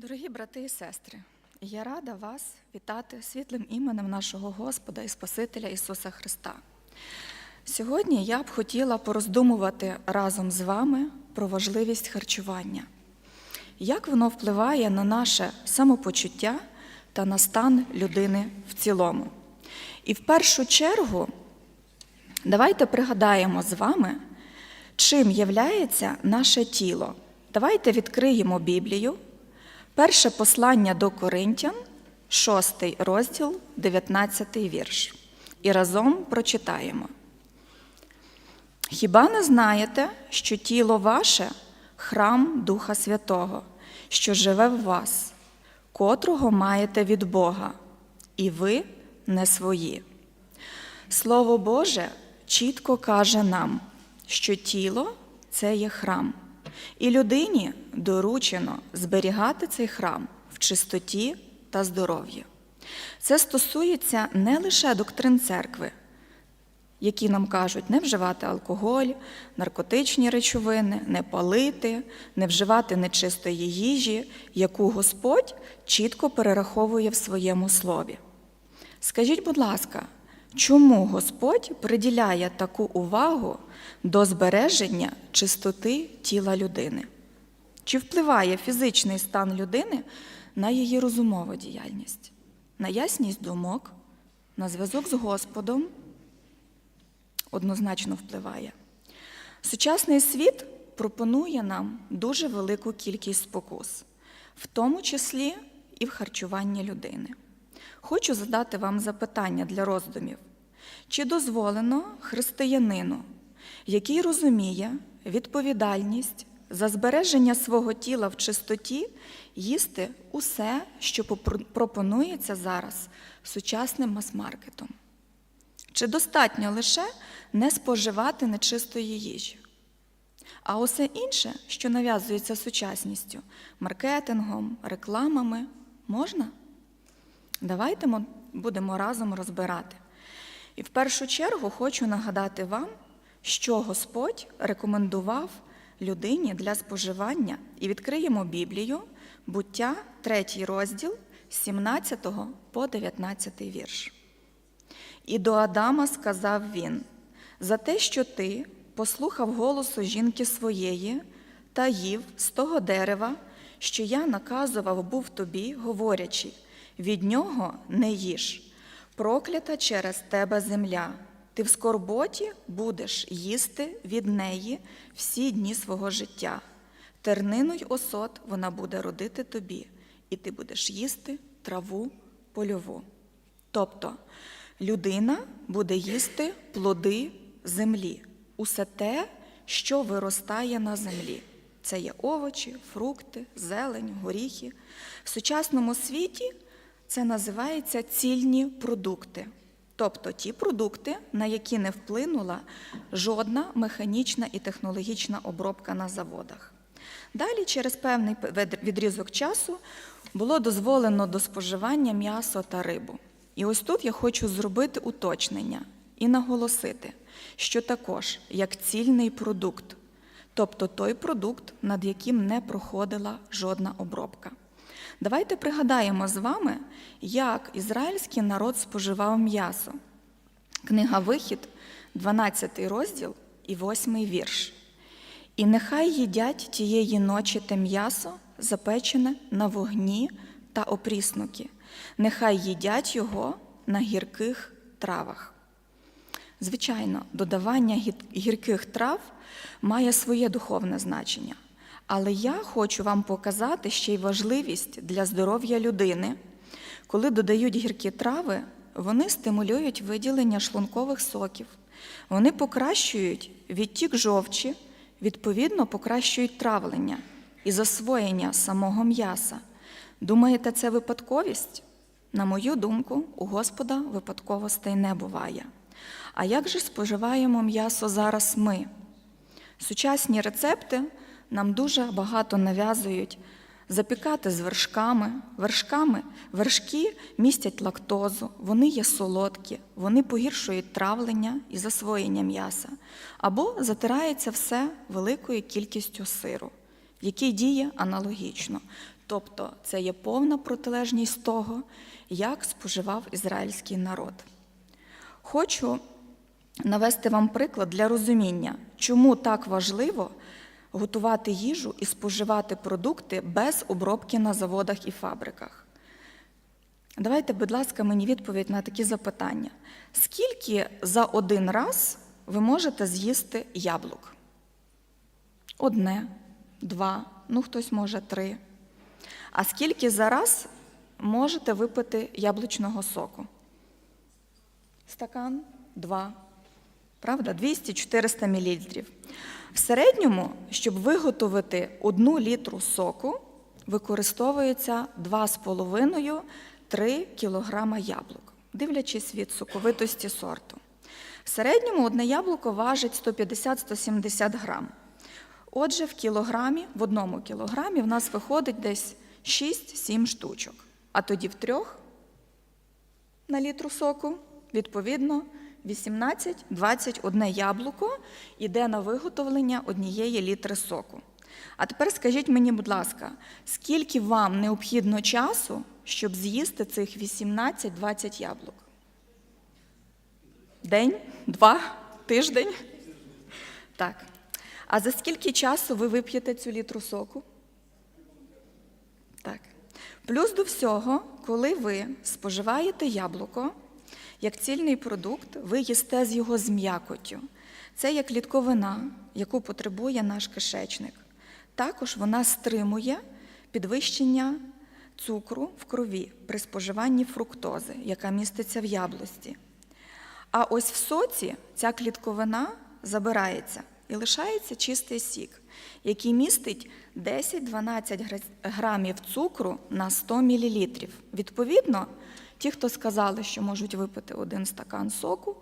Дорогі брати і сестри, я рада вас вітати світлим іменем нашого Господа і Спасителя Ісуса Христа. Сьогодні я б хотіла пороздумувати разом з вами про важливість харчування, як воно впливає на наше самопочуття та на стан людини в цілому. І в першу чергу давайте пригадаємо з вами, чим являється наше тіло. Давайте відкриємо Біблію. Перше послання до Коринтян, 6 розділ, 19 вірш. І разом прочитаємо. Хіба не знаєте, що тіло ваше храм Духа Святого, що живе в вас, котрого маєте від Бога, і ви не свої? Слово Боже чітко каже нам, що тіло це є храм. І людині доручено зберігати цей храм в чистоті та здоров'ї. Це стосується не лише доктрин церкви, які нам кажуть не вживати алкоголь, наркотичні речовини, не палити, не вживати нечистої їжі, яку Господь чітко перераховує в своєму слові. Скажіть, будь ласка, чому Господь приділяє таку увагу до збереження чистоти тіла людини? Чи впливає фізичний стан людини на її розумову діяльність, на ясність думок, на зв'язок з Господом? Однозначно впливає. Сучасний світ пропонує нам дуже велику кількість спокус, в тому числі і в харчуванні людини. Хочу задати вам запитання для роздумів. Чи дозволено християнину, який розуміє відповідальність за збереження свого тіла в чистоті, їсти усе, що пропонується зараз сучасним мас-маркетом? Чи достатньо лише не споживати нечистої їжі? А усе інше, що нав'язується сучасністю, маркетингом, рекламами, можна? Давайте ми будемо разом розбирати. І в першу чергу хочу нагадати вам, що Господь рекомендував людині для споживання, і відкриємо Біблію, буття, 3 розділ, з 17 по 19 вірш. І до Адама сказав він: за те, що ти послухав голосу жінки своєї та їв з того дерева, що я наказував був тобі, говорячи, від нього не їж, проклята через тебе земля. Ти в скорботі будеш їсти від неї всі дні свого життя. Тернину й осот вона буде родити тобі, і ти будеш їсти траву польову. Тобто людина буде їсти плоди землі, усе те, що виростає на землі. Це є овочі, фрукти, зелень, горіхи. В сучасному світі це називається цільні продукти. Тобто ті продукти, на які не вплинула жодна механічна і технологічна обробка на заводах. Далі, через певний відрізок часу, було дозволено до споживання м'ясо та рибу. І ось тут я хочу зробити уточнення і наголосити, що також як цільний продукт, тобто той продукт, над яким не проходила жодна обробка. Давайте пригадаємо з вами, як ізраїльський народ споживав м'ясо. Книга Вихід, 12 розділ і 8 вірш. І нехай їдять тієї ночі те м'ясо, запечене на вогні та опріснуки, нехай їдять його на гірких травах. Звичайно, додавання гірких трав має своє духовне значення. Але я хочу вам показати ще й важливість для здоров'я людини. Коли додають гіркі трави, вони стимулюють виділення шлункових соків, вони покращують відтік жовчі, відповідно, покращують травлення і засвоєння самого м'яса. Думаєте, це випадковість? На мою думку, у Господа випадковостей не буває. А як же споживаємо м'ясо зараз ми? Сучасні рецепти нам дуже багато нав'язують запікати з вершками. Вершками вершки містять лактозу, вони є солодкі, вони погіршують травлення і засвоєння м'яса, або затирається все великою кількістю сиру. який діє аналогічно. Тобто це є повна протилежність того, як споживав ізраїльський народ. Хочу навести вам приклад для розуміння, чому так важливо готувати їжу і споживати продукти без обробки на заводах і фабриках. Давайте, будь ласка, мені відповідь на такі запитання. Скільки за один раз ви можете з'їсти яблук? Одне, два, ну хтось може три. А скільки за раз можете випити яблучного соку? Стакан, два. Правда? 200-400 мл. В середньому, щоб виготовити одну літру соку, використовується 2,5-3 кг яблук, дивлячись від соковитості сорту. В середньому одне яблуко важить 150-170 грам. Отже, в кілограмі, в одному кілограмі в нас виходить десь 6-7 штучок. А тоді в трьох на літру соку, відповідно, 18-21 яблуко йде на виготовлення однієї літри соку. А тепер скажіть мені, будь ласка, скільки вам необхідно часу, щоб з'їсти цих 18-20 яблук? День? Два? Тиждень? Так. А за скільки часу ви вип'єте цю літру соку? Так. Плюс до всього, коли ви споживаєте яблуко як цільний продукт, ви їсте з його з м'якоттю. Це є клітковина, яку потребує наш кишечник. Також вона стримує підвищення цукру в крові при споживанні фруктози, яка міститься в яблусті. А ось в соці ця клітковина забирається і лишається чистий сік, який містить 10-12 грамів цукру на 100 мл. Відповідно, ті, хто сказали, що можуть випити один стакан соку,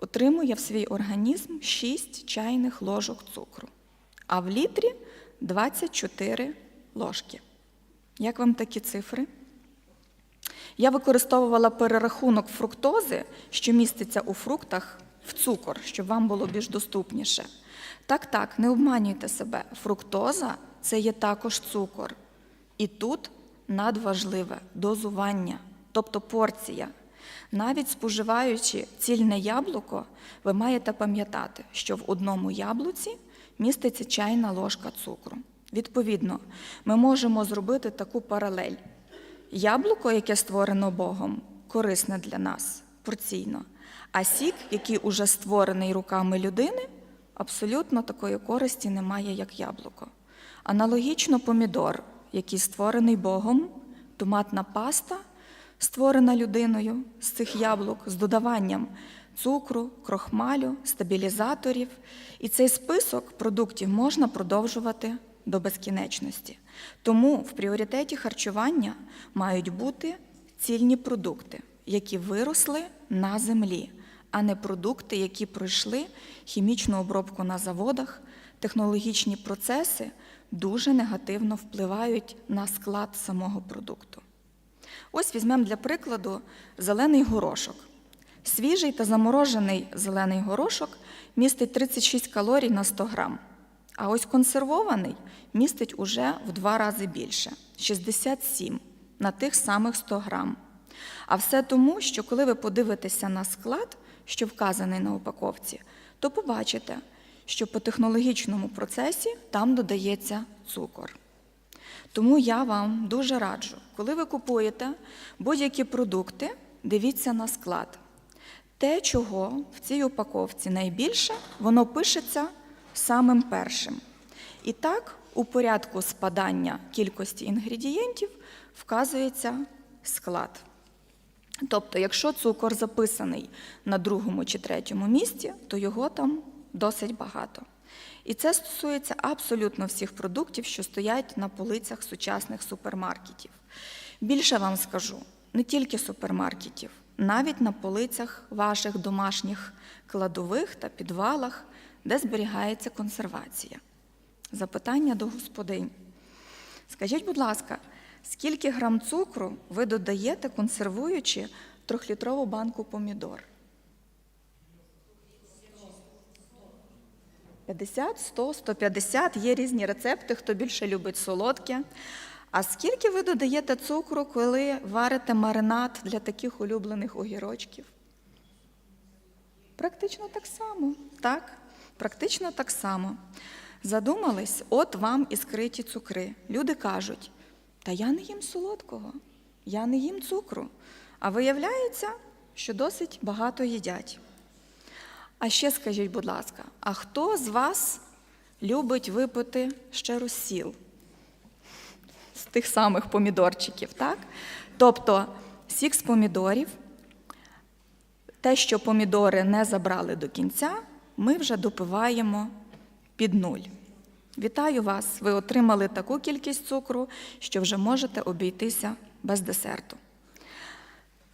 отримує в свій організм 6 чайних ложок цукру, а в літрі 24 ложки. Як вам такі цифри? Я використовувала перерахунок фруктози, що міститься у фруктах, в цукор, щоб вам було більш доступніше. Так, так, не обманюйте себе. Фруктоза це є також цукор. І тут надважливе дозування, тобто порція. Навіть споживаючи цільне яблуко, ви маєте пам'ятати, що в одному яблуці міститься чайна ложка цукру. Відповідно, ми можемо зробити таку паралель. Яблуко, яке створено Богом, корисне для нас порційно, а сік, який уже створений руками людини, абсолютно такої користі немає, як яблуко. Аналогічно помідор, який створений Богом, томатна паста, створена людиною з цих яблук з додаванням цукру, крохмалю, стабілізаторів. І цей список продуктів можна продовжувати до безкінечності. Тому в пріоритеті харчування мають бути цільні продукти, які виросли на землі, а не продукти, які пройшли хімічну обробку на заводах, технологічні процеси дуже негативно впливають на склад самого продукту. Ось візьмемо для прикладу зелений горошок. Свіжий та заморожений зелений горошок містить 36 калорій на 100 грам. А ось консервований містить уже в два рази більше 67 на тих самих 100 грам. А все тому, що коли ви подивитеся на склад, що вказаний на упаковці, то побачите, що по технологічному процесі там додається цукор. Тому я вам дуже раджу, коли ви купуєте будь-які продукти, дивіться на склад. Те, чого в цій упаковці найбільше, воно пишеться самим першим. І так, у порядку спадання кількості інгредієнтів вказується склад. Тобто, якщо цукор записаний на другому чи третьому місці, то його там досить багато. І це стосується абсолютно всіх продуктів, що стоять на полицях сучасних супермаркетів. Більше вам скажу, не тільки супермаркетів, навіть на полицях ваших домашніх кладових та підвалах, де зберігається консервація. Запитання до господинь. Скажіть, будь ласка, скільки грам цукру ви додаєте, консервуючи трьохлітрову банку помідор? 50, 100, 150. Є різні рецепти, хто більше любить солодке. А скільки ви додаєте цукру, коли варите маринад для таких улюблених огірочків? Практично так само. Так, практично так само. Задумались, от вам і скриті цукри. Люди кажуть, та я не їм солодкого, я не їм цукру. А виявляється, що досить багато їдять. А ще скажіть, будь ласка, а хто з вас любить випити ще розсіл? З тих самих помідорчиків, так? Тобто сік з помідорів, те, що помідори не забрали до кінця, ми вже допиваємо під нуль. Вітаю вас! Ви отримали таку кількість цукру, що вже можете обійтися без десерту.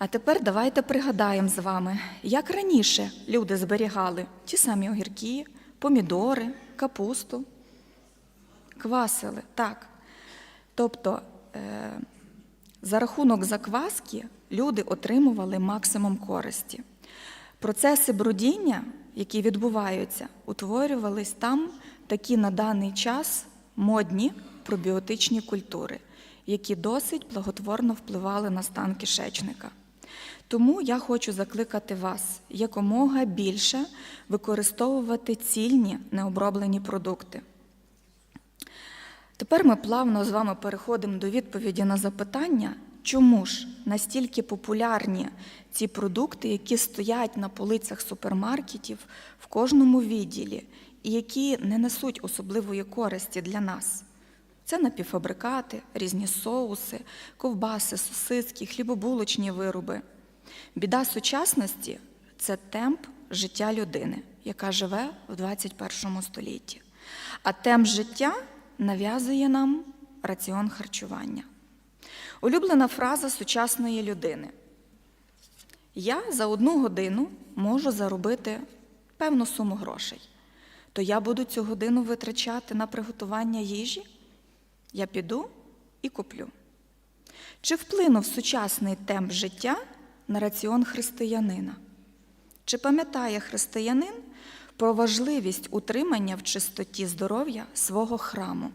А тепер давайте пригадаємо з вами, як раніше люди зберігали ті самі огірки, помідори, капусту, квасили. Так. Тобто е, за рахунок закваски люди отримували максимум користі. Процеси брудіння, які відбуваються, утворювались там такі на даний час модні пробіотичні культури, які досить благотворно впливали на стан кишечника. Тому я хочу закликати вас якомога більше використовувати цільні необроблені продукти. Тепер ми плавно з вами переходимо до відповіді на запитання, чому ж настільки популярні ці продукти, які стоять на полицях супермаркетів в кожному відділі, і які не несуть особливої користі для нас. Це напівфабрикати, різні соуси, ковбаси, сосиски, хлібобулочні вироби. Біда сучасності це темп життя людини, яка живе в 21 столітті. А темп життя нав'язує нам раціон харчування. Улюблена фраза сучасної людини. Я за одну годину можу заробити певну суму грошей. То я буду цю годину витрачати на приготування їжі? Я піду і куплю. Чи вплинув сучасний темп життя на раціон християнина? Чи пам'ятає християнин про важливість утримання в чистоті здоров'я свого храму?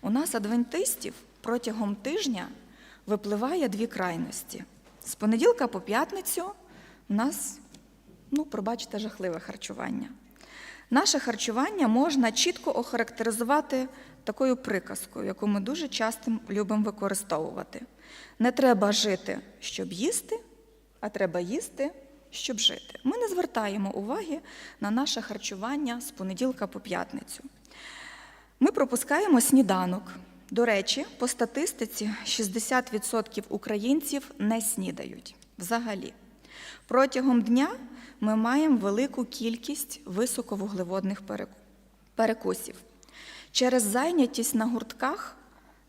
У нас, адвентистів, протягом тижня випливає дві крайності. З понеділка по п'ятницю у нас, ну, пробачте, жахливе харчування. Наше харчування можна чітко охарактеризувати такою приказкою, яку ми дуже часто любимо використовувати. Не треба жити, щоб їсти, а треба їсти, щоб жити. Ми не звертаємо уваги на наше харчування з понеділка по п'ятницю. Ми пропускаємо сніданок. До речі, по статистиці 60% українців не снідають взагалі. Протягом дня ми маємо велику кількість високовуглеводних перекусів. Через зайнятість на гуртках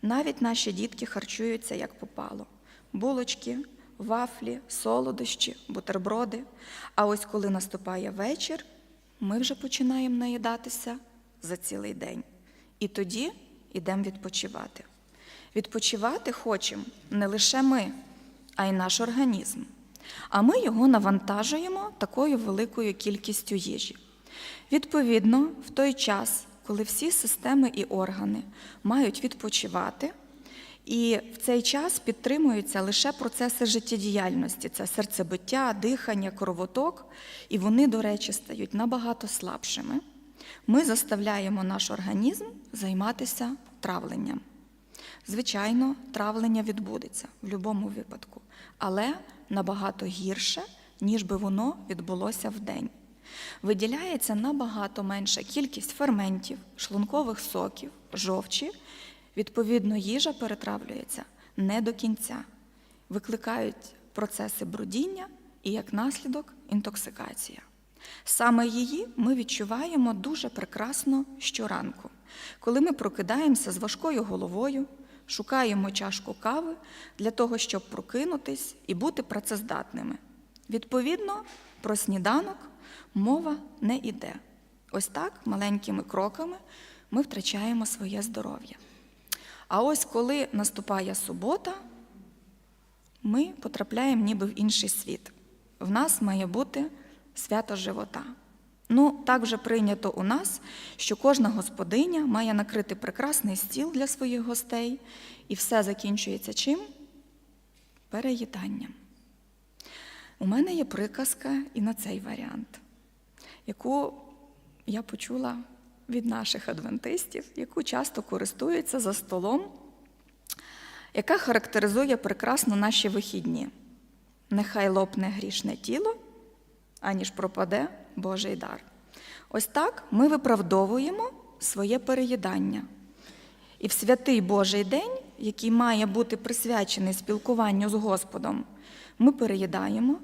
навіть наші дітки харчуються як попало: булочки, вафлі, солодощі, бутерброди. А ось коли наступає вечір, ми вже починаємо наїдатися за цілий день. І тоді йдемо відпочивати. Відпочивати хочемо не лише ми, а й наш організм. А ми його навантажуємо такою великою кількістю їжі. Відповідно, в той час, коли всі системи і органи мають відпочивати, і в цей час підтримуються лише процеси життєдіяльності це серцебиття, дихання, кровоток, і вони, до речі, стають набагато слабшими. Ми заставляємо наш організм займатися травленням. Звичайно, травлення відбудеться в будь-якому випадку, але набагато гірше, ніж би воно відбулося в день. Виділяється набагато менша кількість ферментів, шлункових соків, жовчі. Відповідно, їжа перетравлюється не до кінця, викликають процеси брудіння і як наслідок інтоксикація. Саме її ми відчуваємо дуже прекрасно щоранку, коли ми прокидаємося з важкою головою, шукаємо чашку кави для того, щоб прокинутись і бути працездатними. Відповідно, про сніданок мова не йде. Ось так маленькими кроками ми втрачаємо своє здоров'я. А ось коли наступає субота, ми потрапляємо ніби в інший світ. В нас має бути свято живота. Ну, так вже прийнято у нас, що кожна господиня має накрити прекрасний стіл для своїх гостей, і все закінчується чим? Переїданням. У мене є приказка і на цей варіант, яку я почула від наших адвентистів, яку часто користуються за столом, яка характеризує прекрасно наші вихідні. Нехай лопне грішне тіло, аніж пропаде Божий дар. Ось так ми виправдовуємо своє переїдання. І в святий Божий день, який має бути присвячений спілкуванню з Господом, ми переїдаємо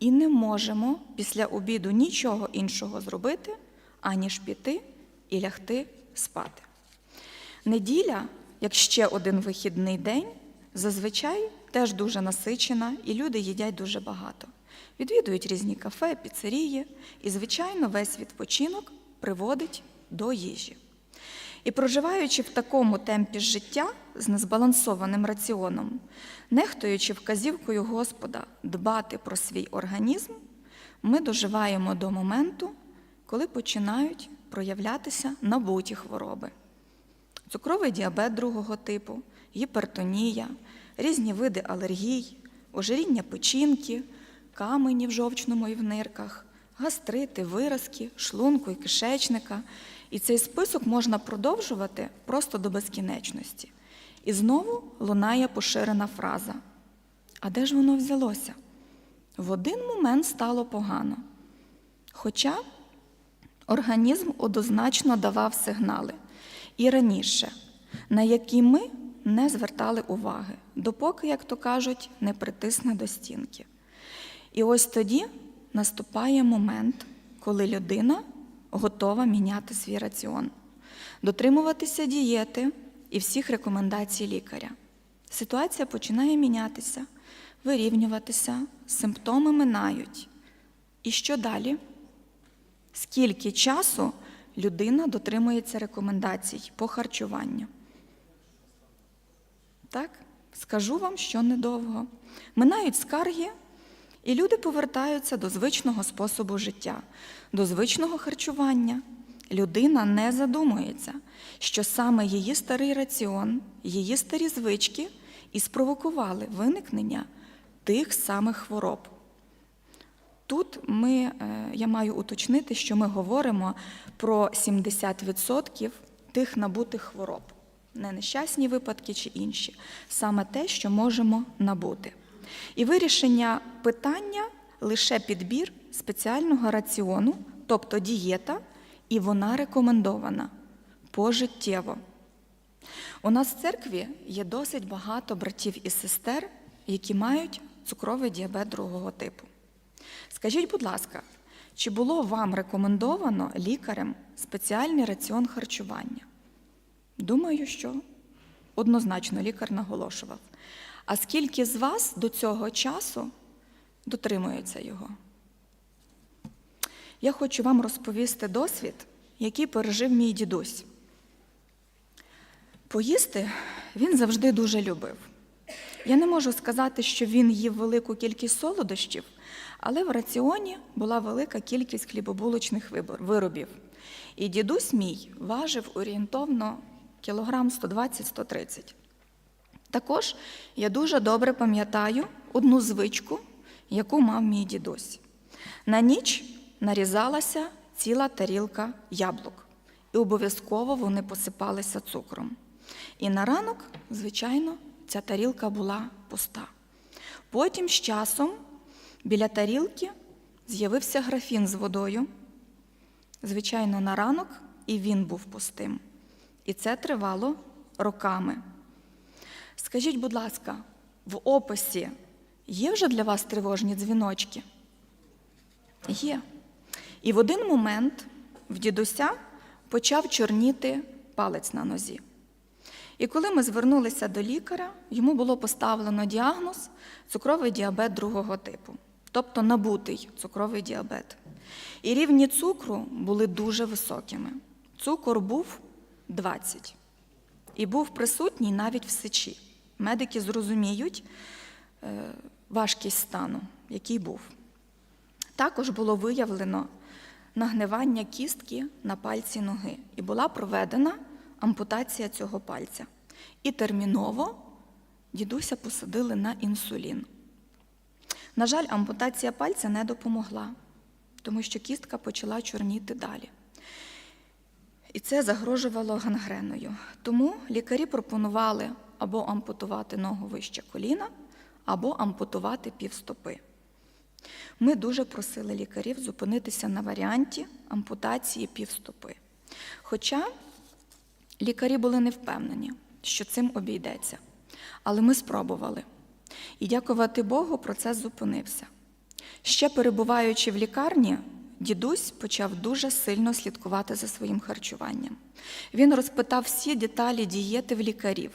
і не можемо після обіду нічого іншого зробити, аніж піти і лягти спати. Неділя, як ще один вихідний день, зазвичай теж дуже насичена, і люди їдять дуже багато. Відвідують різні кафе, піцерії, і, звичайно, весь відпочинок приводить до їжі. І проживаючи в такому темпі життя з незбалансованим раціоном, нехтуючи вказівкою Господа дбати про свій організм, ми доживаємо до моменту, коли починають проявлятися набуті хвороби. Цукровий діабет другого типу, гіпертонія, різні види алергій, ожиріння печінки, камені в жовчному і в нирках, гастрити, виразки, шлунку і кишечника. І цей список можна продовжувати просто до безкінечності. І знову лунає поширена фраза. А де ж воно взялося? В один момент стало погано. Хоча організм однозначно давав сигнали і раніше, на які ми не звертали уваги, допоки, як то кажуть, не притисне до стінки. І ось тоді наступає момент, коли людина готова міняти свій раціон, дотримуватися дієти і всіх рекомендацій лікаря. Ситуація починає мінятися, вирівнюватися, симптоми минають. І що далі? Скільки часу людина дотримується рекомендацій по харчуванню? Так, скажу вам, що недовго. Минають скарги, і люди повертаються до звичного способу життя, до звичного харчування. Людина не задумується, що саме її старий раціон, її старі звички і спровокували виникнення тих самих хвороб. Тут ми, е, я маю уточнити, що ми говоримо про 70% тих набутих хвороб, не нещасні випадки чи інші, саме те, що можемо набути. І вирішення питання лише підбір спеціального раціону, тобто дієта, і вона рекомендована пожиттєво. У нас в церкві є досить багато братів і сестер, які мають цукровий діабет другого типу. Скажіть, будь ласка, чи було вам рекомендовано лікарем спеціальний раціон харчування? Думаю, що однозначно лікар наголошував. А скільки з вас до цього часу дотримується його? Я хочу вам розповісти досвід, який пережив мій дідусь. Поїсти він завжди дуже любив. Я не можу сказати, що він їв велику кількість солодощів, але в раціоні була велика кількість хлібобулочних виробів. І дідусь мій важив орієнтовно кілограм 120-130. Також я дуже добре пам'ятаю одну звичку, яку мав мій дідусь. На ніч нарізалася ціла тарілка яблук, і обов'язково вони посипалися цукром. І на ранок, звичайно, ця тарілка була пуста. Потім з часом біля тарілки з'явився графін з водою. Звичайно, на ранок і він був пустим. І це тривало роками. Скажіть, будь ласка, в описі є вже для вас тривожні дзвіночки? Є. І в один момент в дідуся почав чорніти палець на нозі. І коли ми звернулися до лікаря, йому було поставлено діагноз цукровий діабет другого типу, тобто набутий цукровий діабет. І рівні цукру були дуже високими. Цукор був 20 і був присутній навіть в сечі. Медики зрозуміють е, важкість стану, який був. Також було виявлено нагнивання кістки на пальці ноги, і була проведена ампутація цього пальця. І терміново дідуся посадили на інсулін. На жаль, ампутація пальця не допомогла, тому що кістка почала чорніти далі. І це загрожувало гангреною. Тому лікарі пропонували або ампутувати ногу вище коліна, або ампутувати півстопи. Ми дуже просили лікарів зупинитися на варіанті ампутації півстопи. Хоча лікарі були не впевнені, що цим обійдеться. Але ми спробували. І дякувати Богу, процес зупинився. Ще перебуваючи в лікарні, дідусь почав дуже сильно слідкувати за своїм харчуванням. Він розпитав всі деталі дієти в лікарів,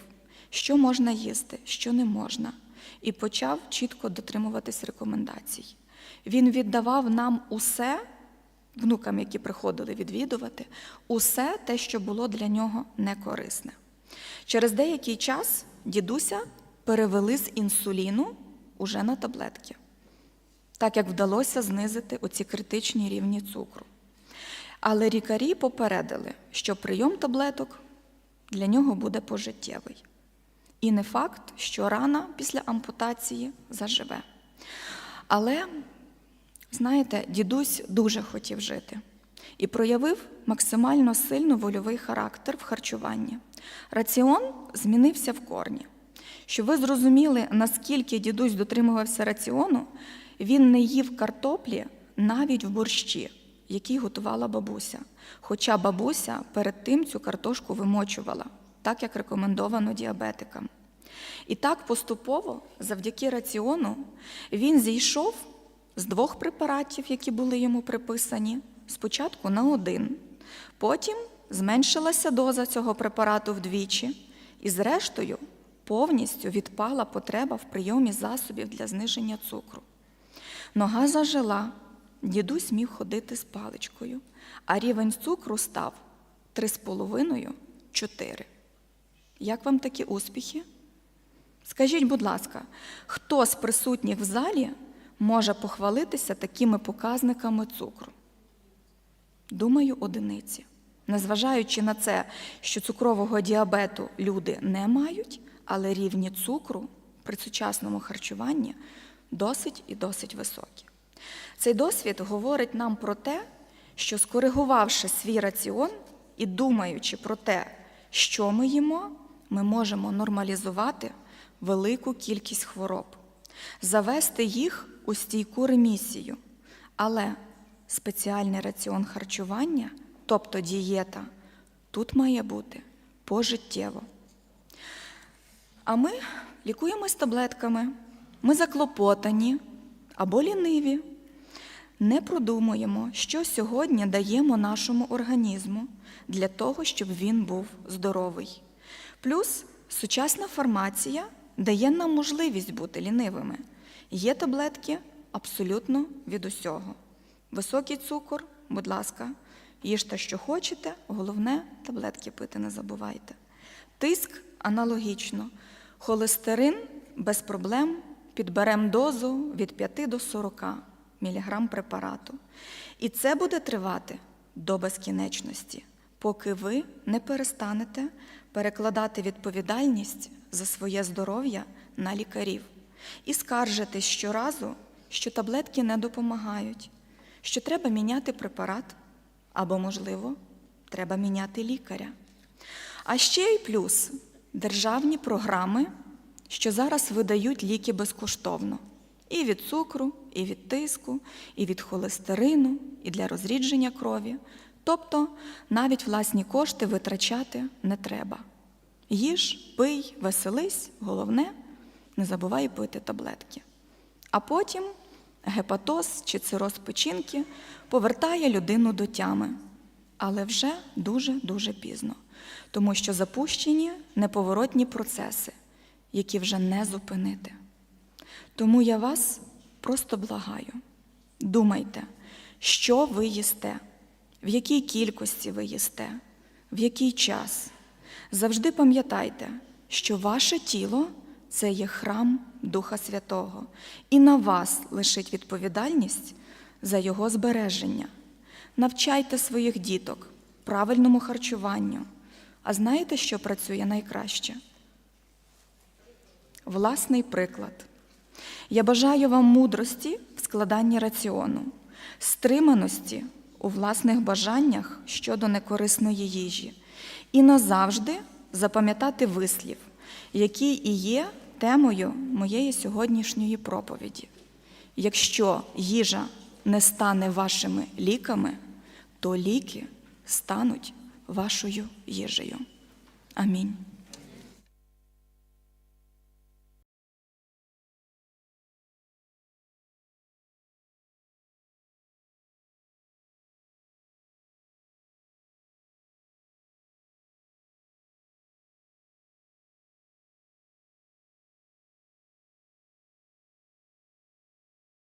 що можна їсти, що не можна, і почав чітко дотримуватись рекомендацій. Він віддавав нам усе, внукам, які приходили відвідувати, усе те, що було для нього некорисне. Через деякий час дідуся перевели з інсуліну уже на таблетки, так як вдалося знизити оці критичні рівні цукру. Але лікарі попередили, що прийом таблеток для нього буде пожиттєвий. І не факт, що рана після ампутації заживе. Але, знаєте, дідусь дуже хотів жити і проявив максимально сильно вольовий характер в харчуванні. Раціон змінився в корні. Щоб ви зрозуміли, наскільки дідусь дотримувався раціону, він не їв картоплі навіть в борщі, який готувала бабуся. Хоча бабуся перед тим цю картошку вимочувала, так як рекомендовано діабетикам. І так поступово, завдяки раціону, він зійшов з двох препаратів, які були йому приписані, спочатку на один. Потім зменшилася доза цього препарату вдвічі, і, зрештою, повністю відпала потреба в прийомі засобів для зниження цукру. Нога зажила, дідусь міг ходити з паличкою, а рівень цукру став 3,5-4. Як вам такі успіхи? Скажіть, будь ласка, хто з присутніх в залі може похвалитися такими показниками цукру? Думаю, одиниці. Незважаючи на це, що цукрового діабету люди не мають, але рівні цукру при сучасному харчуванні досить і досить високі. Цей досвід говорить нам про те, що скоригувавши свій раціон і думаючи про те, що ми їмо, ми можемо нормалізувати велику кількість хвороб, завести їх у стійку ремісію. Але спеціальний раціон харчування, тобто дієта, тут має бути пожиттєво. А ми лікуємось таблетками, ми заклопотані або ліниві, не продумуємо, що сьогодні даємо нашому організму для того, щоб він був здоровий. Плюс сучасна фармація дає нам можливість бути лінивими. Є таблетки абсолютно від усього. Високий цукор, будь ласка, їжте, що хочете, головне таблетки пити не забувайте. Тиск аналогічно. Холестерин без проблем підберемо дозу від 5 до 40 мг препарату. І це буде тривати до безкінечності, поки ви не перестанете перекладати відповідальність за своє здоров'я на лікарів і скаржитесь щоразу, що таблетки не допомагають, що треба міняти препарат або, можливо, треба міняти лікаря. А ще й плюс державні програми, що зараз видають ліки безкоштовно і від цукру, і від тиску, і від холестерину, і для розрідження крові. Тобто навіть власні кошти витрачати не треба. Їж, пий, веселись, головне, не забувай пити таблетки. А потім гепатоз чи цироз печінки повертає людину до тями, але вже дуже-дуже пізно, тому що запущені неповоротні процеси, які вже не зупинити. Тому я вас просто благаю. Думайте, що ви їсте, в якій кількості ви їсте, в який час. Завжди пам'ятайте, що ваше тіло це є храм Духа Святого, і на вас лишить відповідальність за його збереження. Навчайте своїх діток правильному харчуванню. А знаєте, що працює найкраще? Власний приклад. Я бажаю вам мудрості в складанні раціону, стриманості у власних бажаннях щодо некорисної їжі, і назавжди запам'ятати вислів, який і є темою моєї сьогоднішньої проповіді. Якщо їжа не стане вашими ліками, то ліки стануть вашою їжею. Амінь.